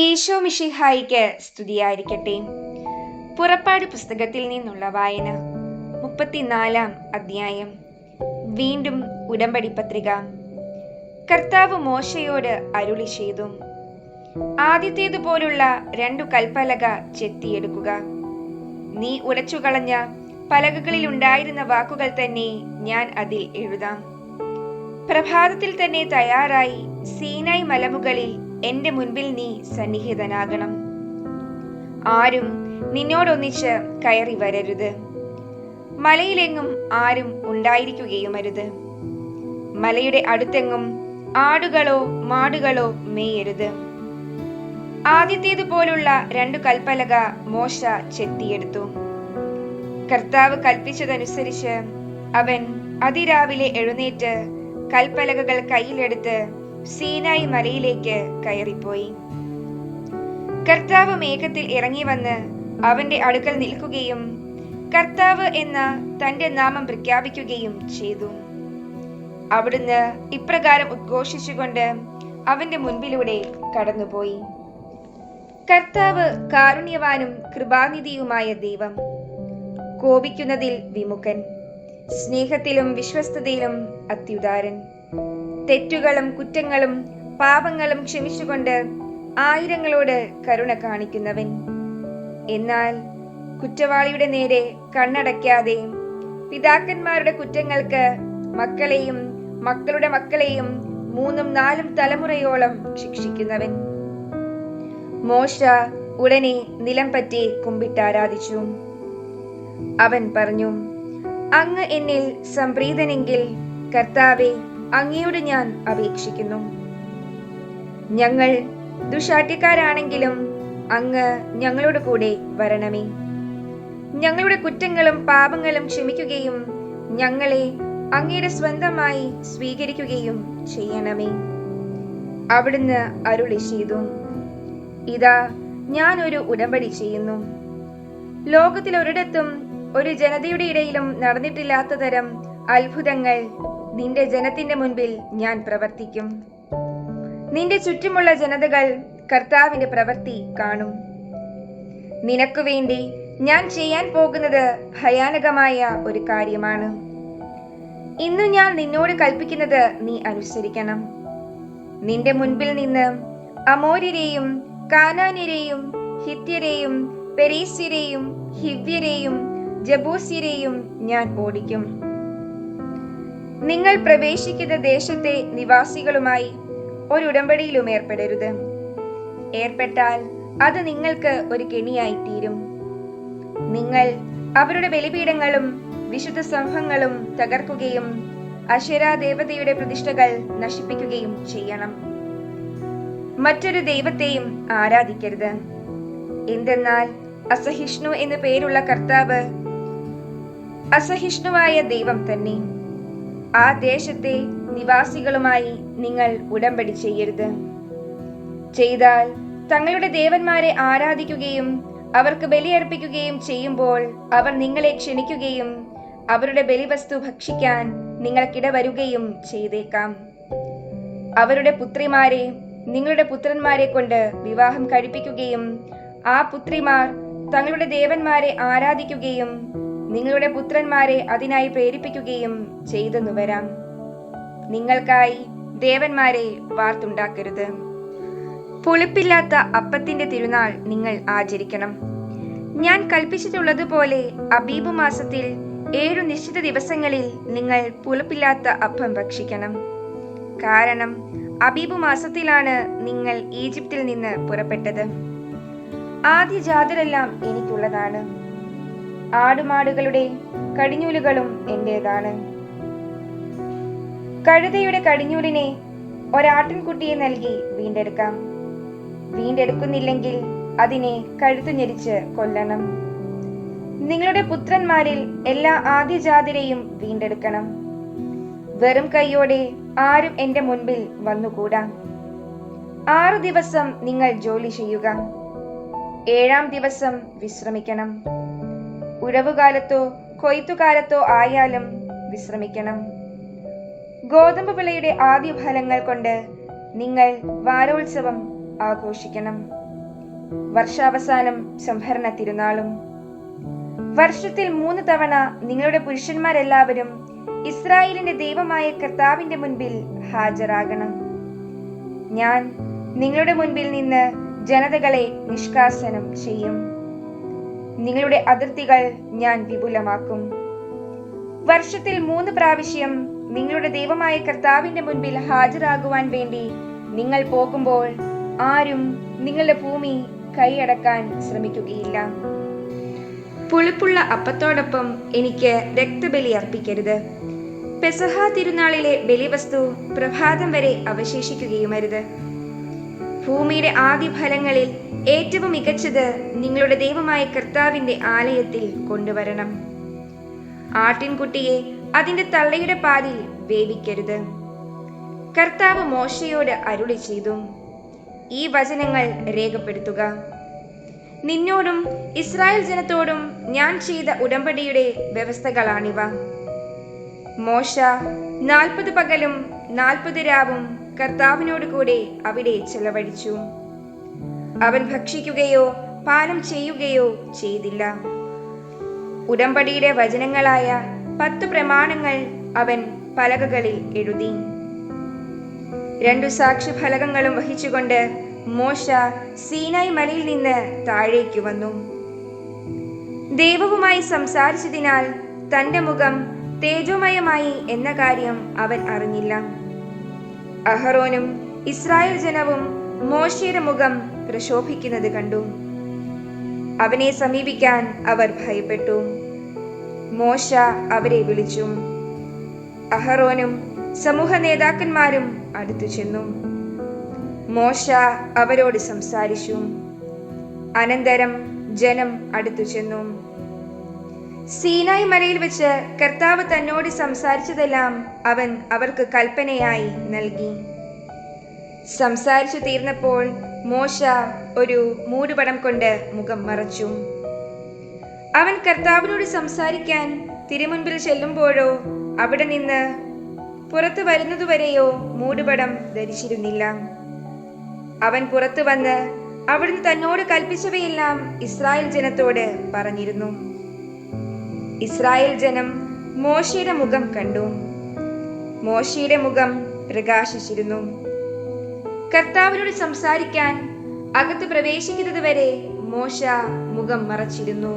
ഈശോ മിഷിഹായിക്ക് സ്തുതിയായിരിക്കട്ടെ. പുറപ്പാട് പുസ്തകത്തിൽ നിന്നുള്ള വായന മുപ്പത്തിനാലാം അധ്യായം. വീണ്ടും ഉടമ്പടി പത്രിക. കർത്താവ് മോശയോട് അരുളി ചെയ്തു. ആദ്യത്തേതുപോലുള്ള രണ്ടു കൽപ്പലക ചെത്തിയെടുക്കുക. നീ ഉടച്ചുകളഞ്ഞ പലകകളിൽ ഉണ്ടായിരുന്ന വാക്കുകൾ തന്നെ ഞാൻ അതിൽ എഴുതാം. പ്രഭാതത്തിൽ തന്നെ തയ്യാറായി സീനായി മലമുകളിൽ എന്റെ മുൻപിൽ നീ സന്നിഹിതനാകണം. ആരും നിന്നോടൊന്നിച്ച് കയറി വരരുത്. മലയിലെങ്ങും ആരും ഉണ്ടായിരിക്കുകയുമരുത്. മലയുടെ അടുത്തെങ്ങും ആടുകളോ മാടുകളോ മേയരുത്. ആദ്യത്തേതുപോലുള്ള രണ്ടു കൽപ്പലക മോശ ചെത്തിയെടുത്തു. കർത്താവ് കൽപ്പിച്ചതനുസരിച്ച് അവൻ അതിരാവിലെ എഴുന്നേറ്റ് കൽപ്പലകകൾ കയ്യിലെടുത്ത് സീനായി മലയിലേക്ക് കയറിപ്പോയി. കർത്താവ് മേഘത്തിൽ ഇറങ്ങി വന്ന് അവന്റെ അടുക്കൽ നിൽക്കുകയും കർത്താവ് എന്ന തന്റെ നാമം പ്രഖ്യാപിക്കുകയും ചെയ്തു. അവിടുന്ന് ഇപ്രകാരം ഉദ്ഘോഷിച്ചുകൊണ്ട് അവന്റെ മുൻപിലൂടെ കടന്നുപോയി. കർത്താവ് കാരുണ്യവാനും കൃപാനിധിയുമായ ദൈവം കോപിക്കുന്നതിൽ വിമുഖൻ സ്നേഹത്തിലും വിശ്വസ്തതയിലും അത്യുദാരൻ. തെറ്റുകളും കുറ്റങ്ങളും പാപങ്ങളും ക്ഷമിച്ചുകൊണ്ട് ആയിരങ്ങളോട് കരുണ കാണിക്കുന്നവൻ. എന്നാൽ കുറ്റവാളിയുടെ നേരെ കണ്ണടയ്ക്കാതെ പിതാക്കന്മാരുടെ കുറ്റങ്ങൾക്ക് മക്കളെയും മക്കളുടെ മക്കളെയും മൂന്നും നാലും തലമുറയോളം ശിക്ഷിക്കുന്നവൻ. മോശ ഉടനെ നിലം പറ്റി കുമ്പിട്ടാരാധിച്ചു. അവൻ പറഞ്ഞു അങ്ങ് എന്നിൽ സംപ്രീതനെങ്കിൽ കർത്താവെ അങ്ങയോട് ഞാൻ അപേക്ഷിക്കുന്നു. ഞങ്ങൾ ദുഷാട്യക്കാരാണെങ്കിലും അങ്ങ് ഞങ്ങളുടെ കൂടെ വരണമേ. ഞങ്ങളുടെ കുറ്റങ്ങളും പാപങ്ങളും ക്ഷമിക്കുകയും ഞങ്ങളെ അങ്ങയുടെ സ്വന്തമായി സ്വീകരിക്കുകയും ചെയ്യണമേ. അവിടുന്ന് അരുളി ചെയ്തു. ഇതാ ഞാൻ ഒരു ഉടമ്പടി ചെയ്യുന്നു. ലോകത്തിൽ ഒരിടത്തും ഒരു ജനതയുടെ ഇടയിലും നടന്നിട്ടില്ലാത്ത തരം അത്ഭുതങ്ങൾ നിന്റെ ജനത്തിന്റെ മുൻപിൽ ഞാൻ പ്രവർത്തിക്കും. നിന്റെ ചുറ്റുമുള്ള ജനതകൾ കർത്താവിന്റെ പ്രവൃത്തി കാണും. നിനക്കു വേണ്ടി ഞാൻ ചെയ്യാൻ പോകുന്നത് ഭയാനകമായ ഒരു കാര്യമാണ്. ഇന്ന് ഞാൻ നിന്നോട് കൽപ്പിക്കുന്നത് നീ അനുസരിക്കണം. നിന്റെ മുൻപിൽ നിന്ന് അമോര്യരെയും കാനാനിരെയും ഹിത്യരെയും പെരീസ്യരെയും ഹിവ്യരെയും ജബൂസ്യരെയും ഞാൻ ഓടിക്കും. നിങ്ങൾ പ്രവേശിക്കുന്ന ദേശത്തെ നിവാസികളുമായി ഒരു ഉടമ്പടിയിലും ഏർപ്പെടരുത്. ഏർപ്പെട്ടാൽ അത് നിങ്ങൾക്ക് ഒരു കെണിയായി തീരും. നിങ്ങൾ അവരുടെ ബലിപീഠങ്ങളും വിശുദ്ധ സംഘങ്ങളും തകർക്കുകയും അശരാ ദേവതയുടെ പ്രതിഷ്ഠകൾ നശിപ്പിക്കുകയും ചെയ്യണം. മറ്റൊരു ദൈവത്തെയും ആരാധിക്കരുത്. എന്തെന്നാൽ അസഹിഷ്ണു എന്നു പേരുള്ള കർത്താവ് അസഹിഷ്ണുവായ ദൈവം തന്നെ. ആ ദേശത്തെ നിവാസികളുമായി നിങ്ങൾ ഉടമ്പടി ചെയ്യരുത്. ചെയ്താൽ തങ്ങളുടെ ദേവന്മാരെ ആരാധിക്കുകയും അവർക്ക് ബലിയർപ്പിക്കുകയും ചെയ്യുമ്പോൾ അവർ നിങ്ങളെ ക്ഷണിക്കുകയും അവരുടെ ബലിവസ്തു ഭക്ഷിക്കാൻ നിങ്ങൾക്കിട വരുകയും ചെയ്തേക്കാം. അവരുടെ പുത്രിമാരെ നിങ്ങളുടെ പുത്രന്മാരെ കൊണ്ട് വിവാഹം കഴിപ്പിക്കുകയും ആ പുത്രിമാർ തങ്ങളുടെ ദേവന്മാരെ ആരാധിക്കുകയും നിങ്ങളുടെ പുത്രന്മാരെ അതിനായി പ്രേരിപ്പിക്കുകയും ചെയ്തെന്നു വരാം. നിങ്ങൾക്കായി ദേവന്മാരെ വാർത്തുണ്ടാക്കരുത്. പുളിപ്പില്ലാത്ത അപ്പത്തിന്റെ തിരുനാൾ നിങ്ങൾ ആചരിക്കണം. ഞാൻ കൽപ്പിച്ചിട്ടുള്ളതുപോലെ അബീബ് മാസത്തിൽ ഏഴു നിശ്ചിത ദിവസങ്ങളിൽ നിങ്ങൾ പുളിപ്പില്ലാത്ത അപ്പം ഭക്ഷിക്കണം. കാരണം അബീബ് മാസത്തിലാണ് നിങ്ങൾ ഈജിപ്തിൽ നിന്ന് പുറപ്പെട്ടത്. ആദ്യ ജാതരെല്ലാം എനിക്കുള്ളതാണ്. ആടുമാടുകളുടെ കടിഞ്ഞൂലുകളും എന്റേതാണ്. കഴുതയുടെ കടിഞ്ഞൂലിനെ ഒരാട്ടിൻകുട്ടിയെ നൽകി വീണ്ടെടുക്കാം. വീണ്ടെടുക്കുന്നില്ലെങ്കിൽ അതിനെ കഴുത്തു ഞെരിച്ച് കൊല്ലണം. നിങ്ങളുടെ പുത്രന്മാരിൽ എല്ലാ ആദ്യജാതിരെയും വീണ്ടെടുക്കണം. വെറും കൈയോടെ ആരും എന്റെ മുൻപിൽ വന്നുകൂടാ. ആറു ദിവസം നിങ്ങൾ ജോലി ചെയ്യുക. ഏഴാം ദിവസം വിശ്രമിക്കണം. ഉഴവുകാലത്തോ കൊയ്ത്തുകാലത്തോ ആയാലും വിശ്രമിക്കണം. ഗോതമ്പ് വിളയുടെ ആദ്യ ഫലങ്ങൾ കൊണ്ട് നിങ്ങൾ വാരോത്സവം ആഘോഷിക്കണം. വർഷാവസാനം സംഭരണ തിരുനാളും. വർഷത്തിൽ മൂന്ന് തവണ നിങ്ങളുടെ പുരുഷന്മാരെല്ലാവരും ഇസ്രായേലിന്റെ ദൈവമായ കർത്താവിന്റെ മുൻപിൽ ഹാജരാകണം. ഞാൻ നിങ്ങളുടെ മുൻപിൽ നിന്ന് ജനതകളെ നിഷ്കാസനം ചെയ്യും. നിങ്ങളുടെ അതിർത്തികൾ ഞാൻ വിപുലമാക്കും. വർഷത്തിൽ മൂന്ന് പ്രാവശ്യം നിങ്ങളുടെ ദൈവമായ കർത്താവിന്റെ മുൻപിൽ ഹാജരാകുവാൻ വേണ്ടി നിങ്ങൾ പോകുമ്പോൾ ആരും നിങ്ങളുടെ ഭൂമി കൈയടക്കാൻ ശ്രമിക്കുകയില്ല. പുളിപ്പുള്ള അപ്പത്തോടൊപ്പം എനിക്ക് രക്തബലി അർപ്പിക്കരുത്. പെസഹ തിരുനാളിലെ ബലിവസ്തു പ്രഭാതം വരെ അവശേഷിക്കുകയുമരുത്. ഭൂമിയുടെ ആദ്യ ഫലങ്ങളിൽ ഏറ്റവും മികച്ചത് നിങ്ങളുടെ ദൈവമായ കർത്താവിന്റെ ആലയത്തിൽ കൊണ്ടുവരണം. ആട്ടിൻകുട്ടിയെ അതിന്റെ തള്ളയുടെ പാലിൽ വേവിക്കരുത്. കർത്താവ് മോശയോട് അരുളി ചെയ്തു. ഈ വചനങ്ങൾ രേഖപ്പെടുത്തുക. നിന്നോടും ഇസ്രായേൽ ജനത്തോടും ഞാൻ ചെയ്ത ഉടമ്പടിയുടെ വ്യവസ്ഥകളാണിവ. മോശ നാൽപ്പത് പകലും നാൽപ്പത് രാവും കർത്താവിനോട് കൂടെ അവിടെ ചെലവഴിച്ചു. അവൻ ഭക്ഷിക്കുകയോ പാനം ചെയ്യുകയോ ചെയ്തില്ല. ഉടമ്പടിയുടെ വചനങ്ങളായ പത്ത് പ്രമാണങ്ങൾ അവൻ പലകകളിൽ എഴുതി. രണ്ടു സാക്ഷി ഫലകങ്ങളും വഹിച്ചുകൊണ്ട് മോശ സീനായ് മലയിൽ നിന്ന് താഴേക്ക് വന്നു. ദൈവവുമായി സംസാരിച്ചതിനാൽ തന്റെ മുഖം തേജോമയമായി എന്ന കാര്യം അവൻ അറിഞ്ഞില്ല. അഹറോനും ഇസ്രായേൽ ജനവും മോശയുടെ മുഖം പ്രശോഭിക്കുന്നത് കണ്ടു. അവനെ സമീപിക്കാൻ അവർ ഭയപ്പെട്ടു. മോശ അവരെ വിളിച്ചു. അഹറോനും സമൂഹ നേതാക്കന്മാരും അടുത്തു ചെന്നു. മോശ അവരോട് സംസാരിച്ചു. അനന്തരം ജനം അടുത്തു ചെന്നു. സീനായി മലയിൽ വെച്ച് കർത്താവ് തന്നോട് സംസാരിച്ചതെല്ലാം അവൻ അവർക്ക് കൽപ്പനയായി നൽകി. സംസാരിച്ചു തീർന്നപ്പോൾ മോശ ഒരു മൂടുപടം കൊണ്ട് മുഖം മറച്ചു. അവൻ കർത്താവിനോട് സംസാരിക്കാൻ തിരുമുൻപിൽ ചെല്ലുമ്പോഴോ അവിടെ നിന്ന് പുറത്തു വരുന്നതുവരെയോ മൂടുപടം ധരിച്ചിരുന്നില്ല. അവൻ പുറത്തു വന്ന് അവിടുന്ന് തന്നോട് കൽപ്പിച്ചവയെല്ലാം ഇസ്രായേൽ ജനത്തോട് പറഞ്ഞിരുന്നു. ഇസ്രായേൽ ജനം മോശയുടെ മുഖം കണ്ടു. മോശയുടെ മുഖം പ്രകാശിച്ചിരുന്നു. കർത്താവിനോട് സംസാരിക്കാൻ അകത്ത് പ്രവേശിക്കുന്നത് വരെ മോശ മുഖം മറച്ചിരുന്നു.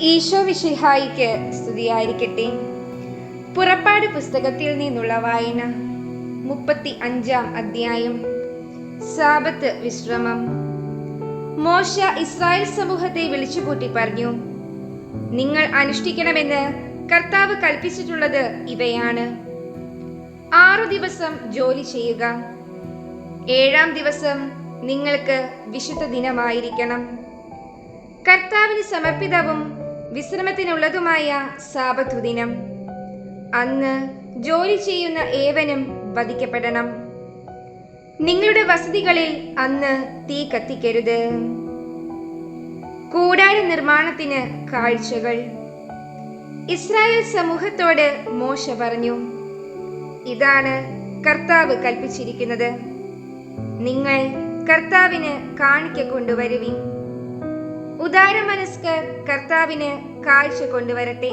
ഈശോ വിഷിഹായിക്ക് സ്തുതിയായിരിക്കട്ടെ. പുറപ്പാട് പുസ്തകത്തിൽ നിന്നുള്ള വായന മുപ്പത്തി അഞ്ചാം അധ്യായം സാപത്ത് വിശ്രമം. മോശ ഇസ്രായേൽ സമൂഹത്തെ വിളിച്ചുകൂട്ടി പറഞ്ഞു നിങ്ങൾ അനുഷ്ഠിക്കണമെന്ന് കർത്താവ് കൽപ്പിച്ചിട്ടുള്ളത് ഇവയാണ്. ആറു ദിവസം ജോലി ചെയ്യുക. ഏഴാം ദിവസം നിങ്ങൾക്ക് വിശുദ്ധ ദിനമായിരിക്കണം. കർത്താവിന് സമർപ്പിതവും വിശ്രമത്തിനുള്ളതുമായ സാപത്തു ദിനം. അന്ന് ജോലി ചെയ്യുന്ന ഏവനും വധിക്കപ്പെടണം. നിങ്ങളുടെ വസതികളിൽ അന്ന് തീ കത്തിക്കരുത്. കൂടാര നിർമ്മാണത്തിന് കാഴ്ചകൾ. ഇസ്രായേൽ സമൂഹത്തോട് മോശ പറഞ്ഞു. ഇതാണ് കർത്താവ് കൽപ്പിച്ചിരിക്കുന്നത്. നിങ്ങൾ കർത്താവിന് കാണിക്ക കൊണ്ടുവരുവിൻ. ഉദാരമനസ്കർ കർത്താവിന് കാഴ്ച കൊണ്ടുവരട്ടെ.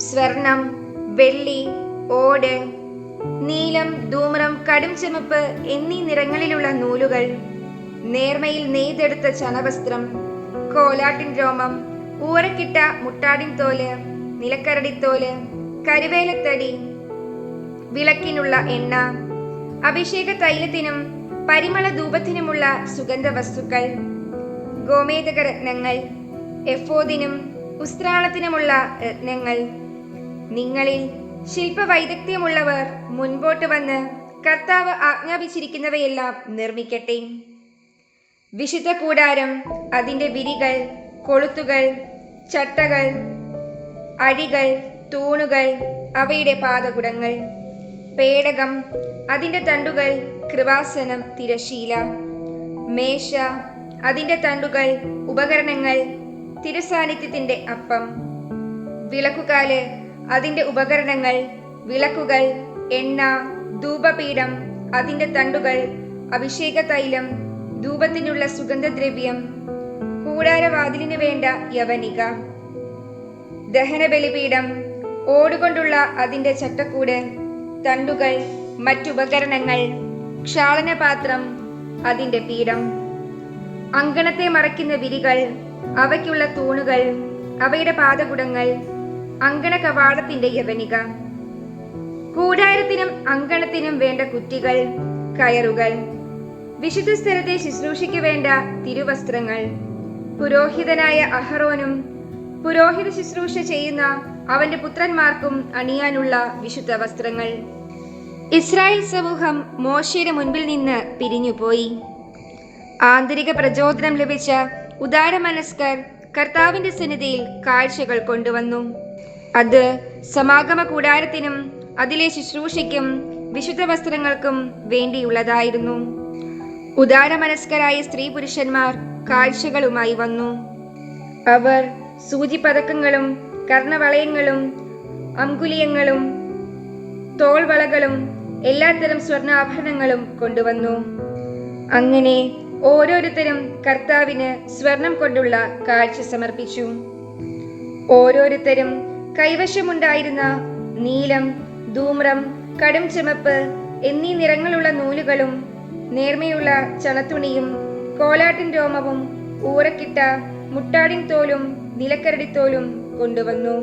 സ്വർണം വെള്ളി ഓട് നീലം ധൂമ്രം കടും ചെമപ്പ് എന്നീ നിറങ്ങളിലുള്ള നൂലുകൾ നേർമയിൽ നെയ്തെടുത്ത ചണവസ്ത്രം കോലാട്ടിൻ രോമം ഊറക്കിട്ട മുട്ടാടിൻ തോൽ നിലക്കരടിത്തോൽ കരുവേലത്തടി വിളക്കിനുള്ള എണ്ണ അഭിഷേക തൈലത്തിനും പരിമള ധൂപത്തിനുമുള്ള സുഗന്ധ വസ്തുക്കൾ ഗോമേതക രത്നങ്ങൾ എഫോദിനും ഉസ്ത്രാളത്തിനുമുള്ള രത്നങ്ങൾ. നിങ്ങളിൽ ശില്പവൈദഗ്ധ്യമുള്ളവർ മുൻപോട്ട് വന്ന് കർത്താവ് ആജ്ഞാപിച്ചിരിക്കുന്നവയെല്ലാം നിർമ്മിക്കട്ടെ. വിശുദ്ധ കൂടാരം അതിന്റെ വിരികൾ കൊളുത്തുകൾ ചട്ടകൾ അഴികൾ തൂണുകൾ അവയുടെ പാദകുടങ്ങൾ. പേടകം അതിന്റെ തണ്ടുകൾ കൃപാസനം തിരശീല. മേശ അതിന്റെ തണ്ടുകൾ ഉപകരണങ്ങൾ തിരുസാന്നിധ്യത്തിന്റെ അപ്പം. വിളക്കുകാൽ അതിന്റെ ഉപകരണങ്ങൾ വിളക്കുകൾ എണ്ണ ധൂപപീഠം അതിന്റെ തണ്ടുകൾ അഭിഷേക തൈലം ധൂപത്തിനുള്ള സുഗന്ധദ്രവ്യം കൂടാരവാതിലിനു വേണ്ട യവനിക. ദഹന ബലിപീഠം ഓടുകൊണ്ടുള്ള അതിന്റെ ചട്ടക്കൂട് തണ്ടുകൾ മറ്റുപകരണങ്ങൾ ക്ഷാളനപാത്രം അതിന്റെ പീഠം. അങ്കണത്തെ മറയ്ക്കുന്ന വിരികൾ അവയ്ക്കുള്ള തൂണുകൾ അവയുടെ പാദകുടങ്ങൾ അങ്കണ കവാടത്തിന്റെ യവനിക. കൂടാരത്തിനും അങ്കണത്തിനും വേണ്ട കുറ്റികൾ കയറുകൾ. വിശുദ്ധ സ്ഥലത്തെ ശുശ്രൂഷയ്ക്ക് വേണ്ട തിരുവസ്ത്രങ്ങൾ. പുരോഹിതനായ അഹറോനും പുരോഹിത ശുശ്രൂഷ ചെയ്യുന്ന അവന്റെ പുത്രന്മാർക്കും അണിയാനുള്ള വിശുദ്ധ വസ്ത്രങ്ങൾ. ഇസ്രായേൽ സമൂഹം മോശയുടെ മുൻപിൽ നിന്ന് പിരിഞ്ഞുപോയി. ആന്തരിക പ്രചോദനം ലഭിച്ച ഉദാരമനസ്കർ കർത്താവിന്റെ സന്നിധിയിൽ കാഴ്ചകൾ കൊണ്ടുവന്നു. അത് സമാഗമ കൂടാരത്തിനും അതിലെ ശുശ്രൂഷയ്ക്കും വിശുദ്ധ വസ്ത്രങ്ങൾക്കും വേണ്ടിയുള്ളതായിരുന്നു. ഉദാരമനസ്കരായ സ്ത്രീ പുരുഷന്മാർ കാഴ്ചകളുമായി വന്നു. അവർ സൂചിപതക്കങ്ങളും കർണവളയങ്ങളും അങ്കുലിയങ്ങളും തോൾവളകളും എല്ലാത്തരം സ്വർണാഭരണങ്ങളും കൊണ്ടുവന്നു. അങ്ങനെ ഓരോരുത്തരും കർത്താവിന് സ്വർണം കൊണ്ടുള്ള കാഴ്ച സമർപ്പിച്ചു. ഓരോരുത്തരും കൈവശമുണ്ടായിരുന്ന നീലം ധൂമ്രം കടും ചുമപ്പ് എന്നീ നിറങ്ങളുള്ള നൂലുകളും നേർമയുള്ള ചണത്തുണിയും കോലാട്ടിൻ രോമവും ഊറക്കിട്ട മുട്ടാടിൻ തോലും നിലക്കരടിത്തോലും കൊണ്ടുവന്നു.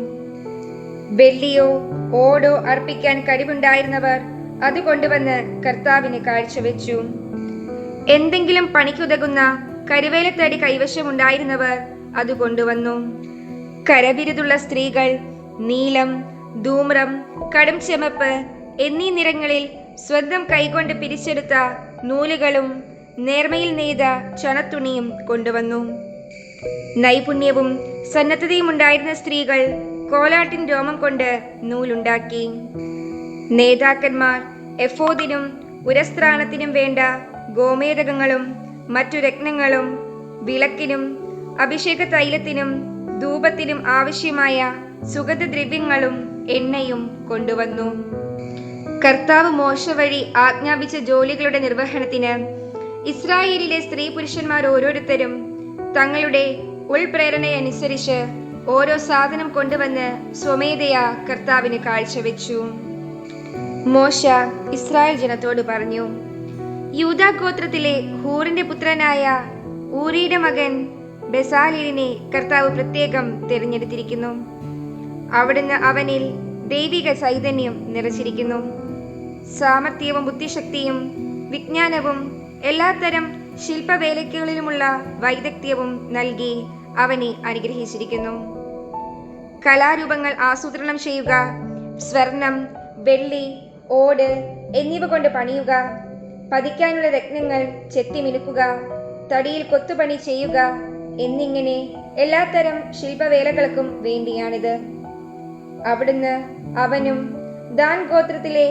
വെള്ളിയോ ഓടോ അർപ്പിക്കാൻ കഴിവുണ്ടായിരുന്നവർ അത് കൊണ്ടുവന്ന് കർത്താവിന് കാഴ്ചവെച്ചു. എന്തെങ്കിലും പണിക്കുതകുന്ന കരുവേലത്തടി കൈവശമുണ്ടായിരുന്നവർ അത് കൊണ്ടുവന്നു. കരവിരുതുള്ള സ്ത്രീകൾ നീലം ധൂമ്രം കടും ചെമപ്പ് എന്നീ നിറങ്ങളിൽ സ്വന്തം കൈകൊണ്ട് പിരിച്ചെടുത്ത നൂലുകളും നേർമയിൽ നെയ്ത ചണത്തുണിയും കൊണ്ടുവന്നു. നൈപുണ്യവും സന്നദ്ധതയും ഉണ്ടായിരുന്ന സ്ത്രീകൾ കോലാട്ടിൻ രോമം കൊണ്ട് നൂലുണ്ടാക്കി. നേതാക്കന്മാർ എഫോദിനും ഉരസ്ത്രാണത്തിനും വേണ്ട ഗോമേതകങ്ങളും മറ്റു രത്നങ്ങളും വിളക്കിനും അഭിഷേക തൈലത്തിനും ധൂപത്തിനും ആവശ്യമായ സുഗന്ധദ്രവ്യങ്ങളും എണ്ണയും കൊണ്ടുവന്നു. കർത്താവ് മോശ വഴി ആജ്ഞാപിച്ച ജോലികളുടെ നിർവഹണത്തിന് ഇസ്രായേലിലെ സ്ത്രീ പുരുഷന്മാർ ഓരോരുത്തരും തങ്ങളുടെ ഉൾപ്രേരണയനുസരിച്ച് ഓരോ സാധനം കൊണ്ടുവന്ന് സ്വമേധയാ കർത്താവിന് കാഴ്ചവെച്ചു. മോശ ഇസ്രായേൽ ജനത്തോട് പറഞ്ഞു യൂദാ ഗോത്രത്തിലെ ഹൂറിന്റെ പുത്രനായ ഊരിയുടെ മകൻ ബസാലിനെ കർത്താവ് പ്രത്യേകം തിരഞ്ഞെടുത്തിരിക്കുന്നു. അവിടുന്ന് അവനിൽ ദൈവിക ചൈതന്യം നിറച്ചിരിക്കുന്നു. സാമർഥ്യവും ബുദ്ധിശക്തിയും വിജ്ഞാനവും എല്ലാത്തരം ശില്പവേലയ്ക്കുകളിലുമുള്ള വൈദഗ്ധ്യവും നൽകി അവനെ അനുഗ്രഹിച്ചിരിക്കുന്നു. കലാരൂപങ്ങൾ ആസൂത്രണം ചെയ്യുക സ്വർണം വെള്ളി ഓട് എന്നിവ കൊണ്ട് പണിയുക പതിക്കാനുള്ള രത്നങ്ങൾ ചെത്തിമിനുക്കുക തടിയിൽ കൊത്തുപണി ചെയ്യുക എന്നിങ്ങനെ എല്ലാത്തരം ശില്പവേലകൾക്കും വേണ്ടിയാണിത്. അവിടുന്ന് അവനും ദാൻ ഗോത്രത്തിലെ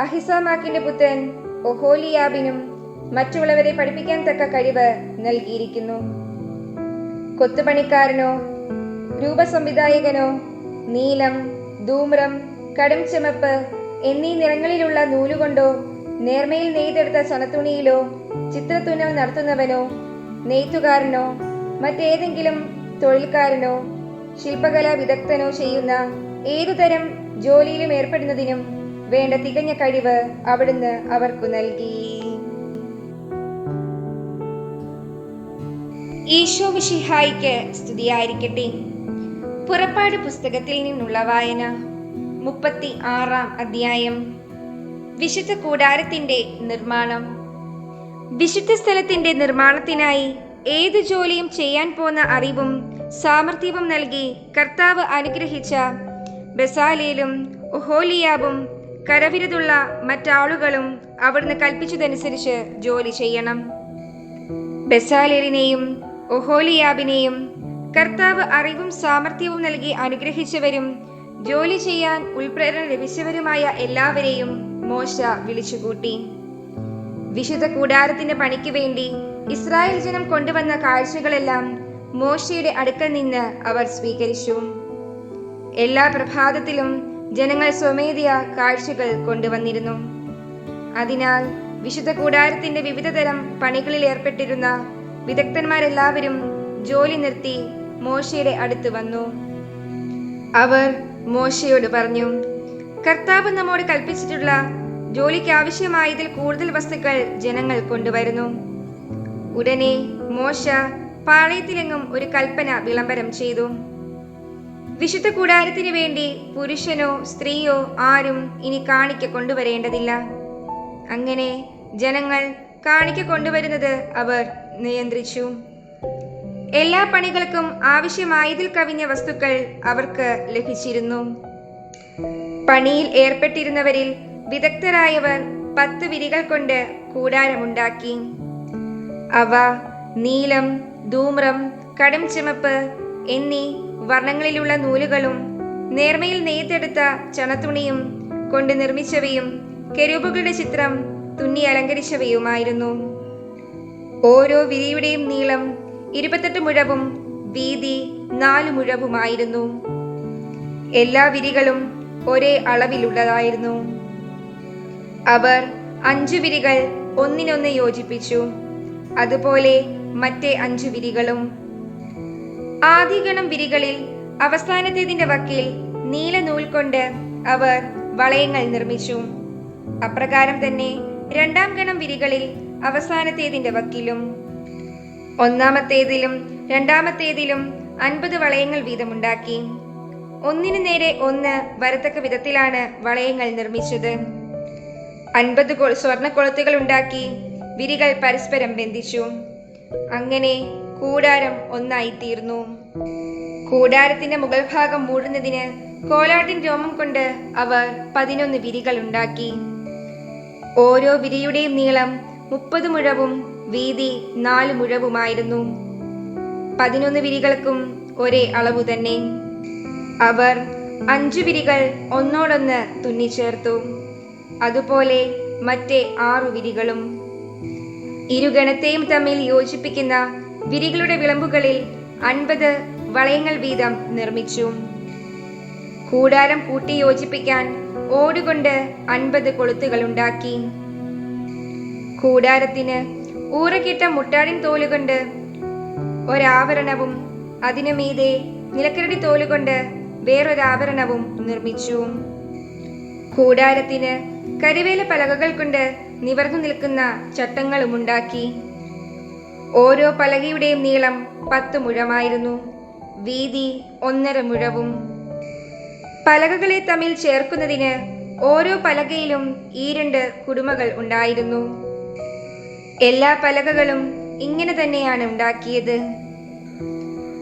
അഹിസാമാക്കിന്റെ പുത്രൻ ഒഹോലിയാബിനും മറ്റുള്ളവരെ പഠിപ്പിക്കാൻ തക്ക കഴിവ് നൽകിയിരിക്കുന്നു. കൊത്തുപണിക്കാരനോ രൂപസംവിധായകനോ നീലം ധൂമ്രം കടും ചുമപ്പ് എന്നീ നിറങ്ങളിലുള്ള നൂലുകൊണ്ടോ നേർമയിൽ നെയ്തെടുത്ത ചണത്തുണിയിലോ ചിത്രത്തുന്നൽ നടത്തുന്നവനോ നെയ്ത്തുകാരനോ മറ്റേതെങ്കിലും തൊഴിൽക്കാരനോ ശില്പകലാ വിദഗ്ധനോ ചെയ്യുന്ന ഏതുതരം ജോലിയിലും ഏർപ്പെടുന്നതിനും വേണ്ട തികഞ്ഞ കഴിവ് അവിടുന്ന് അവർക്കു നൽകി. ഈശോ മിശിഹായിക്ക് സ്തുതിയായിരിക്കട്ടെ. പുറപ്പാട് പുസ്തകത്തിൽ നിന്നുള്ള വായന മുപ്പത്തി ആറാം അധ്യായം. വിശുദ്ധ കൂടാരത്തിന്റെ നിർമ്മാണം. വിശുദ്ധ സ്ഥലത്തിന്റെ നിർമ്മാണത്തിനായി ഏത് ജോലിയും ചെയ്യാൻ പോന്ന അറിവും സാമർഥ്യവും നൽകി കർത്താവ് അനുഗ്രഹിച്ച ബസാലേലും ഒഹോലിയാബും കരവിരുതുള്ള മറ്റാളുകളും അവിടുന്ന് കൽപ്പിച്ചതനുസരിച്ച് ജോലി ചെയ്യണം. ബസാലേലിനെയും ഒഹോലിയാബിനെയും കർത്താവ് അറിവും സാമർഥ്യവും നൽകി അനുഗ്രഹിച്ചവരും ജോലി ചെയ്യാൻ ഉൾപ്രേരണ ലഭിച്ചവരുമായ എല്ലാവരെയും മോശ വിളിച്ചുകൂട്ടി. വിശുദ്ധ കൂടാരത്തിന്റെ പണിക്ക് വേണ്ടി ഇസ്രായേൽ ജനം കൊണ്ടുവന്ന കാഴ്ചകളെല്ലാം മോശയുടെ അടുക്കൽ നിന്ന് അവർ സ്വീകരിച്ചു. എല്ലാ പ്രഭാതത്തിലും ജനങ്ങൾ സ്വമേധയാ കാഴ്ചകൾ കൊണ്ടുവന്നിരുന്നു. അതിനാൽ വിശുദ്ധ കൂടാരത്തിന്റെ വിവിധതരം പണികളിൽ ഏർപ്പെട്ടിരുന്ന വിദഗ്ധന്മാരെല്ലാവരും ജോലി നിർത്തി മോശയുടെ അടുത്ത് വന്നു. അവർ മോശയോട് പറഞ്ഞു കർത്താവ് നമ്മോട് കൽപ്പിച്ചിട്ടുള്ള ജോലിക്ക് ആവശ്യമായതിൽ കൂടുതൽ വസ്തുക്കൾ ജനങ്ങൾ കൊണ്ടുവരുന്നു. ഉടനെ മോശ പാളയത്തിലെങ്ങും ഒരു കൽപ്പന വിളംബരം ചെയ്തു. വിശുദ്ധ കൂടാരത്തിന് വേണ്ടി പുരുഷനോ സ്ത്രീയോ ആരും ഇനി കാണിക്ക കൊണ്ടുവരേണ്ടതില്ല. അങ്ങനെ ജനങ്ങൾ കാണിക്ക കൊണ്ടുവരുന്നത് അവർ നിയന്ത്രിച്ചു. എല്ലാ പണികൾക്കും ആവശ്യമായതിൽ കവിഞ്ഞ വസ്തുക്കൾ അവർക്ക് ലഭിച്ചിരുന്നു. പണിയിൽ ഏർപ്പെട്ടിരുന്നവരിൽ വിദഗ്ധരായവർ പത്ത് വിരികൾ കൊണ്ട് കൂടാരമുണ്ടാക്കി. അവ നീലം ധൂമ്രം കടും ചുമപ്പ് എന്നീ വർണങ്ങളിലുള്ള നൂലുകളും നേർമയിൽ നെയ്തെടുത്ത ചണത്തുണിയും കൊണ്ട് നിർമ്മിച്ചവയും കെരൂപുകളുടെ ചിത്രം തുന്നി അലങ്കരിച്ചവയുമായിരുന്നു. ഓരോ വിരിയുടെയും നീളം ഇരുപത്തെട്ട് മുഴവും വീതി നാല് മുഴവുമായിരുന്നു. എല്ലാ വിരികളും ഒരേ അളവിലുള്ളതായിരുന്നു. അവർ അഞ്ചു വിരികൾ ഒന്നിനൊന്ന് യോജിപ്പിച്ചു. അതുപോലെ മറ്റേ അഞ്ചു വിരികളും. ആദ്യഗണം വിരികളിൽ അവസാനത്തേതിന്റെ വക്കിൽ നീല നൂൽ കൊണ്ട് അവർ വളയങ്ങൾ നിർമ്മിച്ചു. അപ്രകാരം തന്നെ രണ്ടാം ഗണം വിരികളിൽ അവസാനത്തേതിന്റെ വക്കിലും ഒന്നാമത്തേതിലും രണ്ടാമത്തേതിലും അൻപത് വളയങ്ങൾ വീതമുണ്ടാക്കി. ഒന്നിനു നേരെ ഒന്ന് വരത്തക്ക വിധത്തിലാണ് വളയങ്ങൾ നിർമ്മിച്ചത്. അൻപത് സ്വർണക്കൊളുത്തുകൾ ഉണ്ടാക്കി വിരികൾ പരസ്പരം ബന്ധിച്ചു. അങ്ങനെ കൂടാരം ഒന്നായി തീർന്നു കൂടാരത്തിന്റെ മുകൾ ഭാഗം മൂടുന്നതിന് കോലാട്ടിൻ രോമം കൊണ്ട് അവർ പതിനൊന്ന് വിരികൾ ഉണ്ടാക്കി. ഓരോ വിരിയുടെയും നീളം മുപ്പത് മുഴവും വീതി നാല് മുഴവുമായിരുന്നു. പതിനൊന്ന് വിരികൾക്കും ഒരേ അളവു തന്നെ. അവർ അഞ്ചു വിരികൾ ഒന്നോടൊന്ന് തുന്നിച്ചേർത്തു. അതുപോലെ മറ്റേ ആറു വിരികളും. ഇരുഗണത്തെയും തമ്മിൽ യോജിപ്പിക്കുന്ന വിരികളുടെ വിളമ്പുകളിൽ അൻപത് വളയങ്ങൾ വീതം നിർമ്മിച്ചു. കൂടാരം കൂട്ടി യോജിപ്പിക്കാൻ ഓടുകൊണ്ട് അൻപത് കൊളുത്തുകൾ ഉണ്ടാക്കി. കൂടാരത്തിന് ഊറക്കിട്ട മുട്ടാടിൻ തോലുകൊണ്ട് ഒരാവരണവും അതിനു മീതെ നിലക്കരടി തോലുകൊണ്ട് വേറൊരാവരണവും നിർമ്മിച്ചു. കൂടാരത്തിന് കരിവേല പലകകൾ കൊണ്ട് നിവർന്നു നിൽക്കുന്ന ചട്ടങ്ങളും ഉണ്ടാക്കി. ഓരോ പലകയുടെയും നീളം പത്ത് മുഴമായിരുന്നു. വീതി ഒന്നര മുഴവും. പലകകളെ തമ്മിൽ ചേർക്കുന്നതിന് ഓരോ പലകയിലും ഈ രണ്ട് കുടുമകൾ ഉണ്ടായിരുന്നു. എല്ലാ പലകകളും ഇങ്ങനെ തന്നെയാണ് ഉണ്ടാക്കിയത്.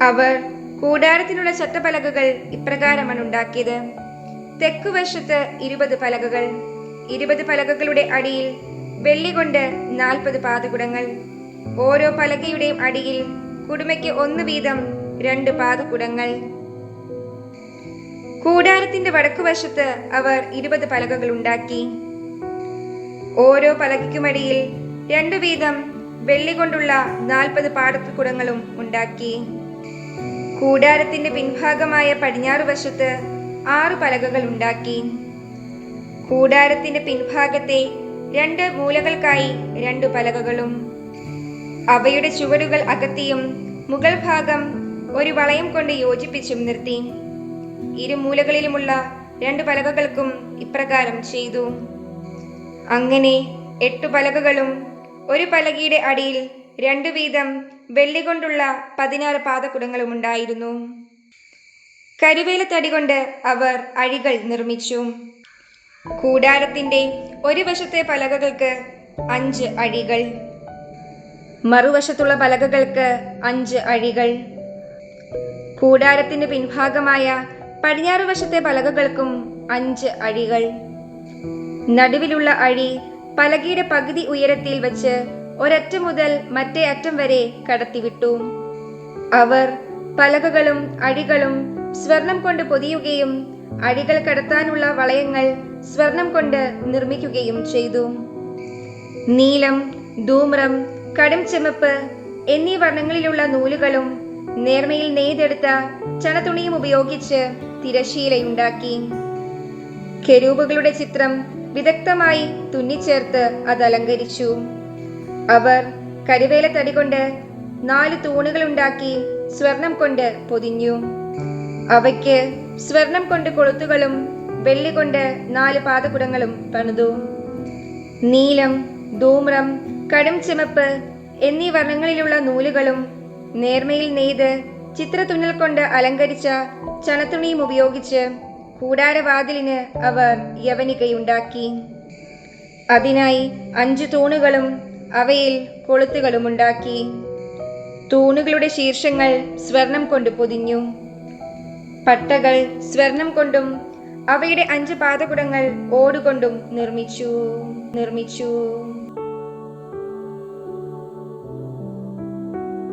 അവർ കൂടാരത്തിനുള്ള ചട്ടപ്പലകകൾ ഇപ്രകാരമാണ് ഉണ്ടാക്കിയത്. തെക്കുവശത്ത് ഇരുപത് പലകകൾ ഇരുപത് പലകകളുടെ അടിയിൽ വെള്ളി കൊണ്ട് നാൽപ്പത് പാതകുടങ്ങൾ ഓരോ പലകയുടെയും അടിയിൽ കുടുമയ്ക്ക് ഒന്ന് വീതം രണ്ട് പാതകുടങ്ങൾ കൂടാരത്തിന്റെ വടക്കുവശത്ത് അവർ ഇരുപത് പലകകൾ ഉണ്ടാക്കി. ഓരോ പലകയ്ക്കുമടിയിൽ രണ്ടു വീതം വെള്ളി കൊണ്ടുള്ള നാൽപ്പത് പാടത്തുകുടങ്ങളും ഉണ്ടാക്കി. കൂടാരത്തിന്റെ പിൻഭാഗമായ പടിഞ്ഞാറ് വശത്ത് ആറ് പലകകൾ ഉണ്ടാക്കി. കൂടാരത്തിന്റെ പിൻഭാഗത്തെ രണ്ട് മൂലകൾക്കായി രണ്ടു പലകകളും. അവയുടെ ചുവടുകൾ അകത്തിയും മുകൾ ഭാഗം ഒരു വളയം കൊണ്ട് യോജിപ്പിച്ചും നിർത്തി. ഇരുമൂലകളിലുമുള്ള രണ്ട് പലകകൾക്കും ഇപ്രകാരം ചെയ്തു. അങ്ങനെ എട്ടു പലകകളും ഒരു പലകയുടെ അടിയിൽ രണ്ടു വീതം വെള്ളി കൊണ്ടുള്ള പതിനാറ് പാദക്കുടങ്ങളും ഉണ്ടായിരുന്നു. കരുവേലത്തടി കൊണ്ട് അവർ അഴികൾ നിർമ്മിച്ചു. കൂടാരത്തിന്റെ ഒരു വശത്തെ പലകകൾക്ക് അഞ്ച് അഴികൾ. മറുവശത്തുള്ള പലകകൾക്ക് അഞ്ച് അഴികൾ. കൂടാരത്തിന്റെ പിൻഭാഗമായ പടിഞ്ഞാറ് വശത്തെ പലകകൾക്കും അഞ്ച് അഴികൾ. നടുവിലുള്ള അഴി പലകയുടെ പകുതി ഉയരത്തിൽ വച്ച് ഒരറ്റം മുതൽ മറ്റേ അറ്റം വരെ കടത്തിവിട്ടു. അവർ പലകകളും അഴികളും സ്വർണം കൊണ്ട് പൊതിയുകയും അഴികൾ കടത്താനുള്ള വളയങ്ങൾ സ്വർണം കൊണ്ട് നിർമ്മിക്കുകയും ചെയ്തു. നീലം ധൂമ്രം കടും ചെമ്മപ്പ് എന്നീ വർണങ്ങളിലുള്ള നൂലുകളും നേർമയിൽ നെയ്തെടുത്ത ചണതുണിയും ഉപയോഗിച്ച് തിരശീലയുണ്ടാക്കി കെരൂപുകളുടെ ചിത്രം വിദഗ്ധമായി തുന്നിച്ചേർത്ത് അത് അലങ്കരിച്ചു. അവർ കരിവേല തടി കൊണ്ട് നാല് തൂണുകളുണ്ടാക്കി സ്വർണം കൊണ്ട് പൊതിഞ്ഞു. അവയ്ക്ക് സ്വർണം കൊണ്ട് കൊളുത്തുകളും വെള്ളി കൊണ്ട് നാല് പാതകുടങ്ങളും പണിതു. നീലം ധൂമ്രം കടും ചുമപ്പ് എന്നീ വർണങ്ങളിലുള്ള നൂലുകളും നേർമയിൽ നെയ്ത് ചിത്രത്തുന്നൽ കൊണ്ട് അലങ്കരിച്ച ചണത്തുണിയും ഉപയോഗിച്ച് കൂടാരവാതിലിന് അവർ യവനികയുണ്ടാക്കി. അതിനായി അഞ്ചു തൂണുകളും അവയിൽ കൊളുത്തുകളും ഉണ്ടാക്കി തൂണുകളുടെ ശീർഷങ്ങൾ സ്വർണം കൊണ്ട് പൊതിഞ്ഞു. പട്ടകൾ സ്വർണം കൊണ്ടും അവയുടെ അഞ്ച് പാതകുടങ്ങൾ ഓടുകൊണ്ടും നിർമ്മിച്ചു. നിർമ്മിച്ചു.